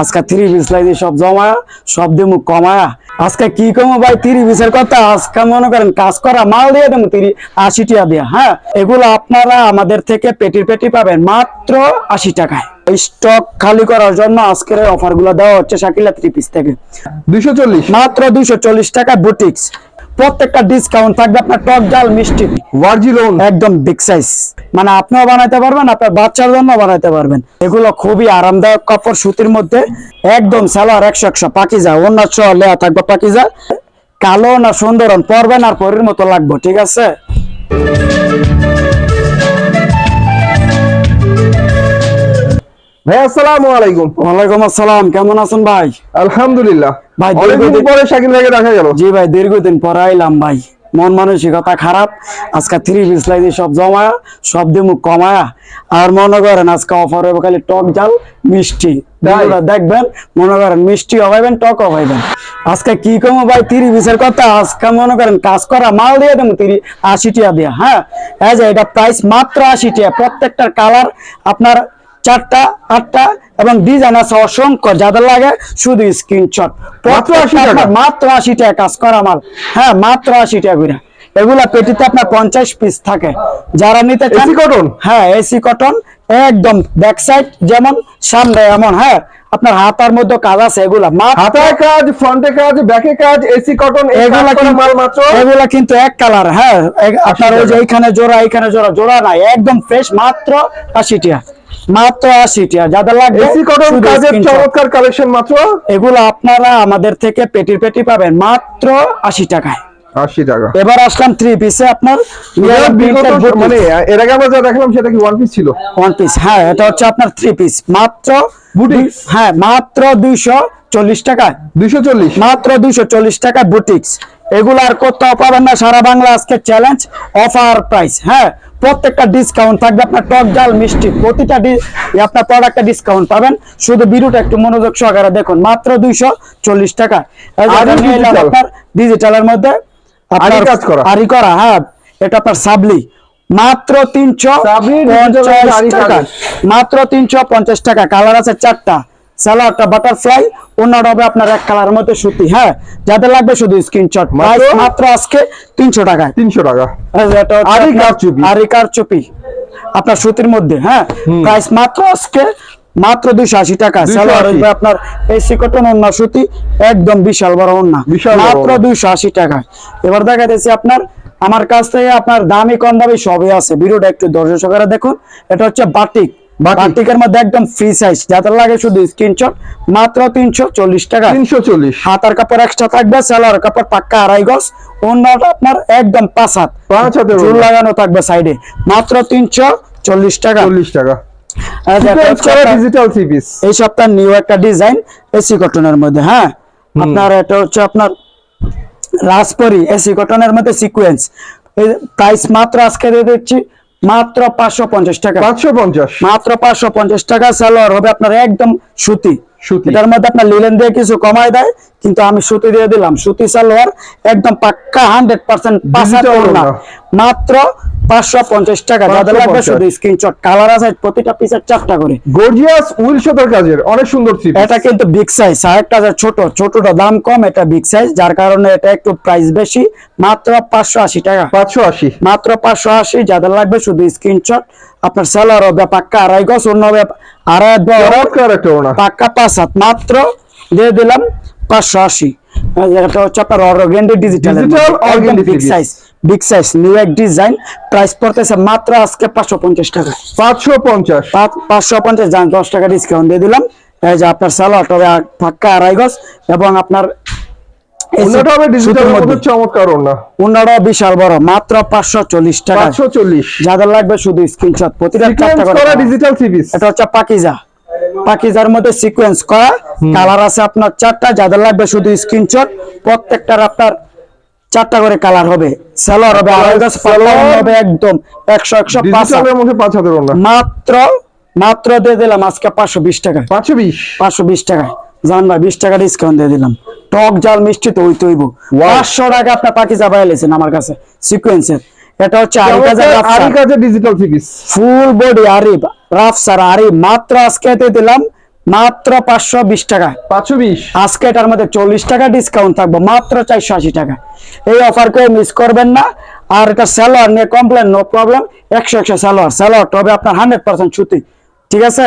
আজকে three piece লাগছে সব জমায়া সব দিমু কমায়া। আজকে কি কমো ভাই? থ্রি পিসের কথা। আজকে মনে করেন কাজ করা মাল দিয়ে দেবো তিরি আশি টাকা দিয়া হ্যাঁ? এগুলো আপনারা আমাদের থেকে পেটির পেটি পাবেন মাত্র আশি টাকায়। স্টক খালি করার জন্য আজকের অফারগুলো দেওয়া হচ্ছে শাকিলা থ্রি পিস থেকে। দুইশো চল্লিশ। মাত্র দুইশো চল্লিশ টাকা বুটিক্স প্রত্যেকটা ডিসকাউন্ট থাকবে আপনার টক ডাল মিষ্টি। ভার্জিলন একদম বিগ সাইজ মানে আপনিও বানাইতে পারবেন আপনার বাচ্চার জন্য বানাইতে পারবেন। এগুলো খুবই আরামদায়ক কাপড় সুতির মধ্যে। একদম সালোয়ার একশো একশো পাকিজা অন্য ছ লেয়া থাকবে পাকিজা। কালো না সুন্দর পরবেন আর পরের মতো লাগবে ঠিক আছে? ভাই আসসালামু আলাইকুম। ওয়ালাইকুম আসসালাম কেমন আছেন ভাই? আলহামদুলিল্লাহ। ভাই, দীর্ঘদিন- পরে শাকিল ভাইকে দেখা গেল। জি ভাই দীর্ঘদিন পর আইলাম ভাই। মন মানসিকতা খারাপ আজকে থ্রি পিস লাগছে সব জমায়া সব দিমু কমায়া। আর মনে করেন আজকে অফার হবে খালি টক জাল মিষ্টি। দেখবেন মনে করেন মিষ্টি হবাইবেন টক হবাইবেন আজকে কি কমো ভাই তিরি পিসের কথা? আজকে মনে করেন কাজ করা মাল দিয়ে দেবো তিরি আশি টাকা দিয়া হ্যাঁ? এই যে এটা প্রাইস মাত্র আশি টাকা প্রত্যেকটার কালার আপনার চারটা আটটা এবং ডিজাইন আছে অসংখ্য যাদের লাগে শুধু স্ক্রিনশট মাত্র 80 টাকা? মাত্র আশি টাকা কাজ করা মাল। হ্যাঁ মাত্র আশি টাকা করে। এগুলা পেটিতে আপনার পঞ্চাশ পিস থাকে। যারা নিতে AC cotton? হ্যাঁ এসি কটন একদম ব্যাক সাইড যেমন সামনে এমন হ্যাঁ। আপনার হাতার মধ্যে কাজ আছে এগুলা। হাতায় কাজ ফ্রন্টে কাজ ব্যাকে কাজ এসি কটন এগুলা কিন্তু মাল মাত্র? এগুলা কিন্তু এক কালার হ্যাঁ। আপনার ওই যে। এইখানে জোড়া এইখানে জোড়া জোড়া নাই। একদম ফ্রেশ মাত্র আশি টাকা। মাত্র আশি টাকা যাদের লাগবে এসি কটন কাজের চমৎকার কালেকশন মাত্র? এগুলো আপনারা আমাদের থেকে পেটির পেটি পাবেন মাত্র আশি টাকায়। আশি টাকা। এবার আসলাম থ্রি পিসে আপনার মানে এর আগে আমরা যা দেখলাম সেটা কি ওয়ান পিস ছিল? ওয়ান পিস হ্যাঁ এটা হচ্ছে আপনার থ্রি পিস মাত্র? হ্যাঁ মাত্র দুইশো চল্লিশ টাকায়। দুইশো চল্লিশ? মাত্র দুইশো চল্লিশ টাকা বুটিক্স এগুলো আর কোথাও পাবেন না সারা বাংলা আজকে চ্যালেঞ্জ অফার প্রাইস হ্যাঁ। প্রত্যেকটা ডিসকাউন্ট থাকবে। আপনার টক ডাল মিষ্টি প্রতিটা আপনার প্রোডাক্টে ডিসকাউন্ট পাবেন। শুধু বিরুটা একটু মনোযোগ সহকারে দেখুন। মাত্র দুইশো চল্লিশ টাকা? আপনার ডিজিটালের মধ্যে আপনার আরি করা? হ্যাঁ। এটা আপনার সাবলি। মাত্র তিনশো টাকা। মাত্র তিনশো পঞ্চাশ টাকা। কালার আছে চারটা। সালোয়ারটা বাটারফ্লাই অন্যটা হবে আপনার এক কালার মধ্যে সুতি হ্যাঁ? যাদের লাগবে শুধু স্ক্রিনশট মাত্র? আজকে তিনশো টাকায়। তিনশো টাকা। এই যে এটা হচ্ছে আরি আপনার সুতির মধ্যে হ্যাঁ? প্রাইস মাত্র আজকে মাত্র দুইশো আশি টাকা। 280 সালোয়ার হইবে আপনার এসি কটন অন্য সুতি একদম বিশাল বড় ওন্না বিশাল মাত্র। দুইশো আশি টাকা এবার দেখা যাচ্ছে আপনার আমার কাছ থেকে আপনার দামি কম দামি সবই আছে। ভিডিওটা একটু ধৈর্য সহকারে দেখুন। এটা হচ্ছে বাটিক। বাটিকের মধ্যে একদম ফ্রি সাইজ যাদের লাগে শুধু স্ক্রিনশট মাত্র তিনশো চল্লিশ টাকা। তিনশো চল্লিশ। হাতার কাপড় এক্সট্রা থাকবে সালোয়ার কাপড় পাক্কা আড়াই গজ অন্যটা আপনার একদম পাঁচ হাত। পাঁচ হাতের চুল লাগানো থাকবে সাইডে মাত্র তিনশো চল্লিশ টাকা। চল্লিশ টাকা। ডিজিটাল থ্রি পিস এই সপ্তাহ নিউ একটা ডিজাইন এসি কটনের মধ্যে হ্যাঁ? আপনার এটা হচ্ছে আপনার রাজপরি এসি কটনের মধ্যে সিকোয়েন্স প্রাইস মাত্র আজকে দিয়ে দিচ্ছি মাত্র পাঁচশো পঞ্চাশ টাকা পাঁচশো পঞ্চাশ মাত্র পাঁচশো পঞ্চাশ টাকা স্যালোয়ার হবে আপনার একদম সুতি সুতি। এটার মধ্যে আপনার লিলেন দিয়ে কিছু কমায় দেয় কিন্তু আমি সুতি দিয়ে দিলাম। সুতি সালোয়ার একদম পাক্কা হান্ড্রেড পার্সেন্ট মাত্র পাঁচশো পঞ্চাশ টাকা। যাদের লাগবে শুধু স্ক্রিনশট কালার আছে প্রতিটা পিসের চারটা করে। গর্জিয়াস উইল সুতার কাজের অনেক সুন্দর এটা কিন্তু বিগ সাইজ আরেকটা ছোট। ছোটটা দাম কম এটা বিগ সাইজ যার কারণে এটা একটু প্রাইস বেশি। মাত্র পাঁচশো আশি টাকা। পাঁচশো আশি। মাত্র পাঁচশো আশি যাদের লাগবে শুধু স্ক্রিনশট আপনার সেলার হবে পাক্কা আড়াই গজ অন্য হবে পাক্কা পাঁচ হাত মাত্র দিয়ে দিলাম পাঁচশো আশি। এটা হচ্ছে আপনার organdy digital big size big size new এক ডিজাইন প্রাইস পড়তেছে মাত্র আজকে পাঁচশো পঞ্চাশ টাকা। পাঁচশো পঞ্চাশ। পাঁচশো পঞ্চাশ দশ টাকা ডিসকাউন্ট দিয়ে দিলাম। এই যে আপনার হবে পাক্কা আড়াই গজ এবং আপনার ওনাটা হবে ডিজিটাল সুতির মধ্যে মধ্যে। চমৎকার ওনা অন্যটা বিশাল বড় মাত্র পাঁচশো চল্লিশ টাকা। যাদের লাগবে শুধু স্ক্রিনশট প্রতিটা চারটা করা ডিজিটাল থ্রি এটা হচ্ছে পাকিজা। পাকিজার মধ্যে সিকোয়েন্স করা। কালার আছে আপনার চারটা যাদের লাগবে শুধু স্ক্রিনশট প্রত্যেকটার আপনার চারটা করে কালার হবে। সেলর হবে আড়াই গজ হবে একদম। একশো একশো পাঁচ মাত্র মাত্র দিয়ে দিলাম আজকে পাঁচশো বিশ টাকা পাঁচশো বিশ। পাঁচশো বিশ টাকায়। জান ভাই বিশ টাকা ডিসকাউন্ট দিয়ে দিলাম। টক জাল মিষ্টি তো ওই তৈব পাঁচশো টাকা আপনার পাকিজা পাইলেছেন আমার কাছে সিকোয়েন্সের এটা হচ্ছে ডিজিটাল পিস ফুল বডি আরি রাফ সার আরি মাত্র আজকে দিলাম মাত্র পাঁচশো বিশ টাকা। পাঁচশো বিশ। আজকে এটার মধ্যে চল্লিশ টাকা ডিসকাউন্ট থাকব মাত্র চারশো আশি টাকা। এই অফার কেউ মিস করবেন না আর এটা স্যালোয়ার নিয়ে কমপ্লেন নো প্রবলেম একশো একশো স্যালোয়ার স্যালোয়ারটা হবে আপনার হান্ড্রেড পার্সেন্ট ছুটি। ঠিক আছে?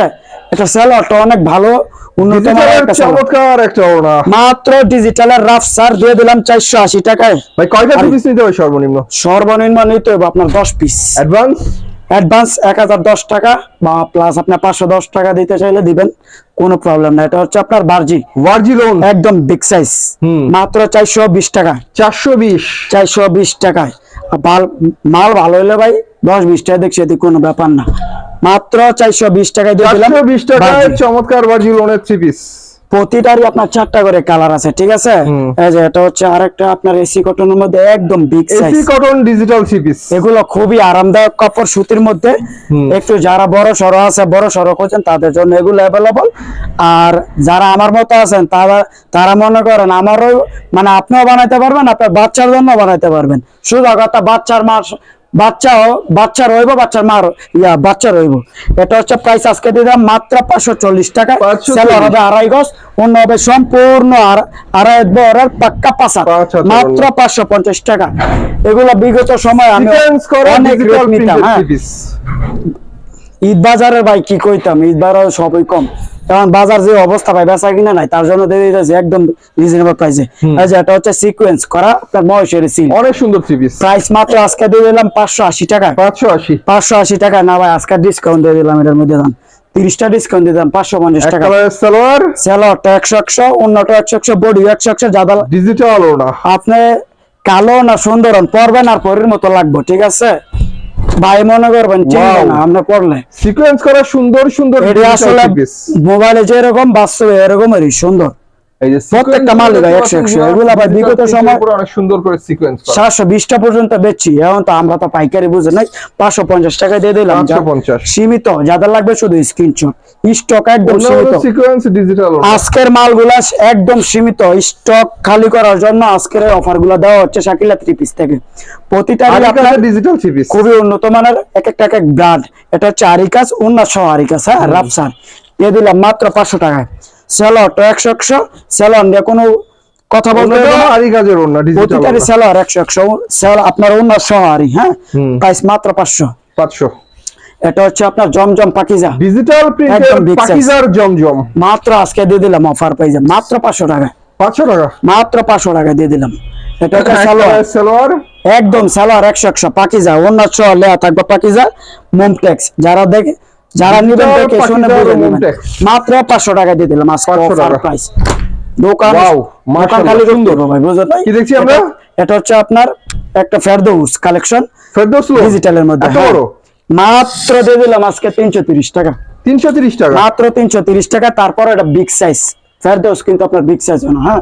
এটা স্যালোয়ারটা অনেক ভালো উন্নত মানের একটা সালোয়ার। চমৎকার একটা ওড়না। মাত্র ডিজিটালের রাফ সার দিয়ে দিলাম চারশো আশি টাকায়। ভাই কয়টা পিস নিতে হবে সর্বনিম্ন? সর্বনিম্ন নিতে হবে আপনার দশ পিস অ্যাডভান্স অ্যাডভান্স এক হাজার দশ টাকা বা প্লাস আপনার পাঁচশো দশ টাকা দিতে চাইলে দিবেন কোনো প্রবলেম না এটা হচ্ছে আপনার বার্জি লোন একদম বিগ সাইজ মাত্র চারশো বিশ টাকা। চারশো বিশ? চারশো বিশ টাকায়। মাল- মাল ভালো হলে ভাই দশ বিশ টাকা দেখছি কোনো ব্যাপার না। মাত্র চারশো বিশ টাকায় দিয়ে দিলাম। বিশ টাকায় চমৎকার লোনের থ্রি পিস প্রতিটারই আপনার চারটা করে কালার আছে ঠিক আছে? এই যে এটা হচ্ছে আরেকটা আপনার এসি কটনের মধ্যে একদম big size AC cotton digital three piece এগুলো খুবই আরামদায়ক কাপড় সুতির মধ্যে। একটু যারা বড় সড়ো আছে বড় সড়ো করছেন তাদের জন্য এগুলো অ্যাভেলেবল আর যারা আমার মতো আছেন তারা তারা মনে করেন আমারও মানে আপনিও বানাইতে পারবেন আপনার বাচ্চার জন্য বানাইতে পারবেন। শুধু কথা বাচ্চার মা বাচ্চাও বাচ্চা রইব বাচ্চার মা ইয়া বাচ্চা রইব। এটা হচ্ছে প্রাইস আজকে দিলাম মাত্র পাঁচশো চল্লিশ টাকা সেলার হবে আড়াই গজ অন্য হবে সম্পূর্ণ আড়াই বরের পাক্কা পাশা মাত্র পাঁচশো পঞ্চাশ টাকা। এগুলো বিগত সময় আমি অনেক রেট নিতাম হ্যাঁ। ঈদ বাজারে ভাই কি কইতাম? ঈদ বাজার সবই কম। কারণ বাজার যে অবস্থা ভাই বেচা কিনা নাই তার জন্য দিয়ে দিতেছে একদম রিজনেবল প্রাইসে এটা হচ্ছে সিকোয়েন্স করা আপনার মহেশের সিল অনেক সুন্দর থ্রি পিস প্রাইস মাত্র আজকে দিয়ে দিলাম পাঁচশো আশি টাকা। পাঁচশো আশি। পাঁচশো আশি টাকা। না ভাই আজকে ডিসকাউন্ট দিয়ে দিলাম এটার মধ্যে দাম তিরিশটা ডিসকাউন্ট দিলাম পাঁচশো পঞ্চাশ টাকা। সালোয়ার। স্যালোয়ারটা একশো একশো অন্যটা একশো একশো বডি একশো একশো জাদা ডিজিটাল আপনি কালো না সুন্দর পরবেন আর পরের মতো লাগবে ঠিক আছে? ভাই মনে করবেন আপনি পড়লে সিকোয়েন্স করা সুন্দর সুন্দর আসলে মোবাইলে যেরকম বাস্তবে এরকমই সুন্দর। এই যে প্রত্যেকটা একশো একশো, এগুলা ভাই বিগত সময়- অনেক সুন্দর করে সিকোয়েন্স করা সাতশো বিশটা পর্যন্ত বেচছি এখন তো আমরা তো পাইকারি বুঝে নাই পাঁচশো পঞ্চাশ টাকা দিয়ে দিলাম 550 সীমিত যাদের লাগবে শুধু স্ক্রিনশট স্টক একদম সীমিত। সিকোয়েন্স ডিজিটাল আজকের মালগুলা একদম সীমিত স্টক খালি করার জন্য আজকের অফারগুলা দেওয়া হচ্ছে শাকিলা থ্রি পিস থেকে। প্রতিটা ডিজিটাল থ্রি পিস খুবই উন্নত মানের এক একটা এক এক ব্র্যান্ড এটা হচ্ছে আরিকাস উন্নত সহ আরিকাস হ্যাঁ রাপসার দিয়ে দিলাম মাত্র পাঁচশো টাকায়। সেলরটা একশো একশো সেলর নিয়ে কোনো কথা বলতে। আরি কাজের ওড়না ডিজিটাল প্রতিটারই সেলর একশো একশো সেল আপনার উন্নত সহ আরি হ্যাঁ? প্রাইস মাত্র পাঁচশো। পাঁচশো। এটা হচ্ছে আপনার জমজম পাকিজা। ডিজিটাল প্রিন্টের। পাকিজার জমজম। মাত্র আজকে দিয়ে দিলাম অফার পাইজা মাত্র পাঁচশো টাকা। পাঁচশো টাকা? মাত্র পাঁচশো টাকা দিয়ে দিলাম। এটা হচ্ছে এক সালোয়ার একদম সালোয়ার একশো একশো। পাকিজা অন্য সহ লেয়া থাকবে পাকিজা। মোমটেক্স যারা দেখে যারা নিবেন। মাত্র পাঁচশো টাকা দিয়ে দিলাম আজকে অফার প্রাইস দোকান দোকান খালি সুন্দর। ভাই বুঝলেন ভাই? কি দেখছি আমরা? এটা- হচ্ছে আপনার একটা ফেরদৌস কালেকশন ফেরদৌস ডিজিটালের মধ্যে হ্যাঁ। মাত্র দিয়ে দিলাম আজকে তিনশো তিরিশ টাকা। তিনশো তিরিশ টাকা? মাত্র তিনশো তিরিশ টাকা তারপর এটা বিগ সাইজ ফেরদৌস কিন্তু আপনার বিগ সাইজ না হ্যাঁ।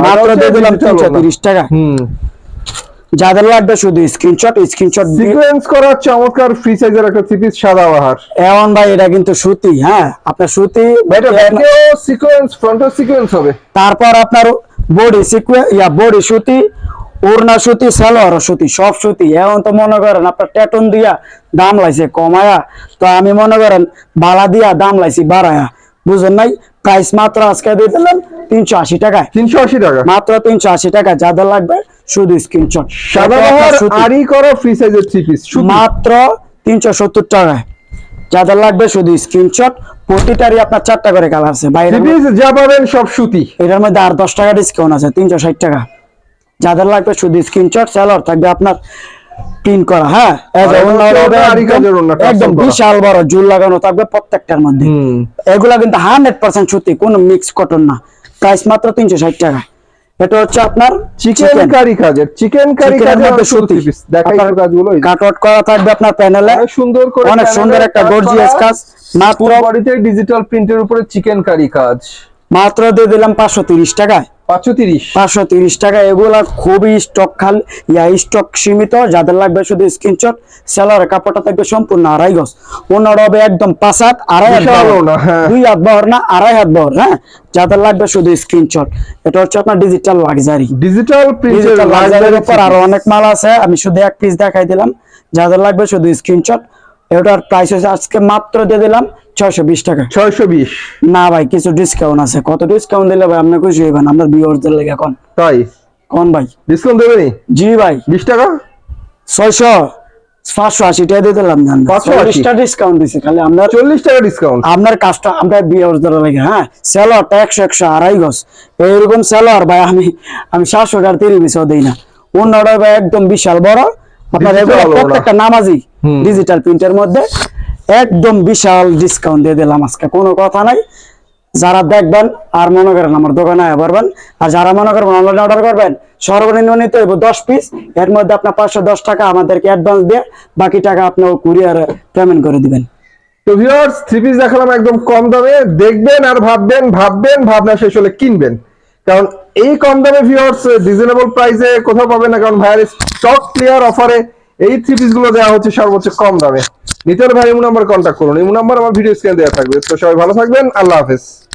মাত্র দিয়ে দিলাম digital তিনশো ওনা। তিরিশ টাকা। হুম। যাদের লাগবে শুধু স্ক্রিনশট স্ক্রিনশট সিকোয়েন্স করা চমৎকার ফ্রি সাইজের একটা থ্রি পিস সাদা বাহার এমন ভাই এটা কিন্তু সুতি হ্যাঁ? আপনার সুতি এটা ব্যাকেও সিকোয়েন্স ফ্রন্টও সিকোয়েন্স হবে। তারপর আপনার বডি সিকুয়ে ইয়া বডি সুতি ওড়না সুতি সালোয়ার সুতি সব সুতি এখন তো মনে করেন আপনার টেটন দিয়া দাম লাইছে কমায়া। তো আমি মনে করেন বালা দিয়া দাম লাইছি বাড়ায়া। বুঝলেন নাই? প্রাইস মাত্র আজকে দিয়ে দিলাম তিনশো আশি টাকায়। তিনশো আশি টাকা। মাত্র তিনশো আশি টাকা যাদের লাগবে শুধু স্ক্রিনশট সাদা আরি করা ফ্রি সাইজের থ্রি পিস মাত্র তিনশো সত্তর টাকায় যাদের লাগবে শুধু স্ক্রিনশট প্রতিটারই আপনার চারটা করে কালার আছে। বাইরে যা পাবেন সব সুতি। এটার মধ্যে আর দশ টাকা ডিসকাউন্ট আছে তিনশো ষাট টাকা। যাদের লাগবে শুধু স্ক্রিনশট সেলর থাকবে আপনার প্রিন্ট করা হ্যাঁ? একদম-। বিশাল বড় জুল লাগানো থাকবে প্রত্যেকটার মধ্যে। এগুলা কিন্তু হান্ড্রেড পার্সেন্ট সত্যি কোনো মিক্স কটন না। প্রাইস মাত্র তিনশো ষাট টাকা। এটা হচ্ছে আপনার চিকেন কারি কাজের চিকেন কারি কাজের মধ্যে সুতি। পিস দেখাই তো কাজগুলো কাট আউট করা থাকবে আপনার প্যানেলে। সুন্দর করে অনেক সুন্দর একটা গর্জিয়াস কাজ। মাত্র বাড়িতে ডিজিটাল প্রিন্টের উপরে চিকেন কারি কাজ। মাত্র দিয়ে দিলাম পাঁচশো তিরিশ টাকায়। পাঁচশো তিরিশ। পাঁচশো তিরিশ টাকা। এগুলা খুবই স্টক খাল। ইয়া স্টক সীমিত। যাদের লাগবে শুধু স্ক্রিনশট সেলারের কাপড়টা থাকবে সম্পূর্ণ আড়াই গজ। ওনার হবে একদম পাঁচ হাত আড়াই হাত হ্যাঁ। দুই হাত বহর না আড়াই হাত বহর হ্যাঁ? যাদের লাগবে শুধু স্ক্রিনশট এটা হচ্ছে আপনার ডিজিটাল লাক্সারি ডিজিটাল ডিজিটাল লাক্সারির উপর আরও অনেক মাল আছে। আমি শুধু এক পিস দেখাই দিলাম। যাদের লাগবে শুধু স্ক্রিনশট এটার প্রাইস হচ্ছে আজকে মাত্র দিয়ে দিলাম ছয়শো বিশ টাকা। ছয়শো বিশ। না ভাই কিছু ডিসকাউন্ট আছে। কত ডিসকাউন্ট দিলে ভাই আপনি খুশি আমরা ভিউয়ারদের লেগে এখন তাই? কোন ভাই? ডিসকাউন্ট দেবেনি জি ভাই। বিশ টাকা? ছয়শো পাঁচশো আশি টাকা দিয়ে দিলাম চল্লিশটা ডিসকাউন্ট দিছি খালি আমরা চল্লিশ টাকা ডিসকাউন্ট আপনার কাজটা আমরা বিয়ার ধরে লাগে হ্যাঁ? একশো একশো আড়াই গজ। এইরকম সেলর ভাই আমি আমি সাতশো টাকার তিরিশ দিই না। অন্যটা ভাই একদম বিশাল বড়। আপনার প্রত্যেকটা নামাজি ডিজিটাল প্রিন্টের মধ্যে। একদম বিশাল ডিসকাউন্ট দিয়ে দিলাম আজকে। কোনো কথা নাই। যারা দেখবেন আর মনে করেন আমার দোকানে পারবেন আর যারা মনে করবেন অনলাইনে অর্ডার করবেন, সর্বনিম্ন নিতে হইব দশ পিস এর মধ্যে আপনার পাঁচশো দশ টাকা আমাদেরকে অ্যাডভান্স দিয়ে বাকি টাকা আপনার কুরিয়ারে পেমেন্ট করে দিবেন। তো ভিউয়ার্স থ্রি পিস দেখালাম একদম কম দামে। দেখবেন আর ভাববেন ভাববেন, ভাবনা শেষ হলে কিনবেন। কারণ এই কম দামে ভিউয়ার্স রিজনেবল প্রাইসে কোথাও পাবেন না, কারণ ভাইয়ের স্টক ক্লিয়ার অফারে এই থ্রি পিসগুলো দেওয়া হচ্ছে সর্বোচ্চ কম দামে। নিতে হলে ভাই, ইমু নাম্বার কন্ট্যাক্ট করুন। ইমু নাম্বার আমার ভিডিও স্ক্রিনে দেওয়া থাকবে। তো সবাই ভালো থাকবেন। আল্লাহ হাফেজ।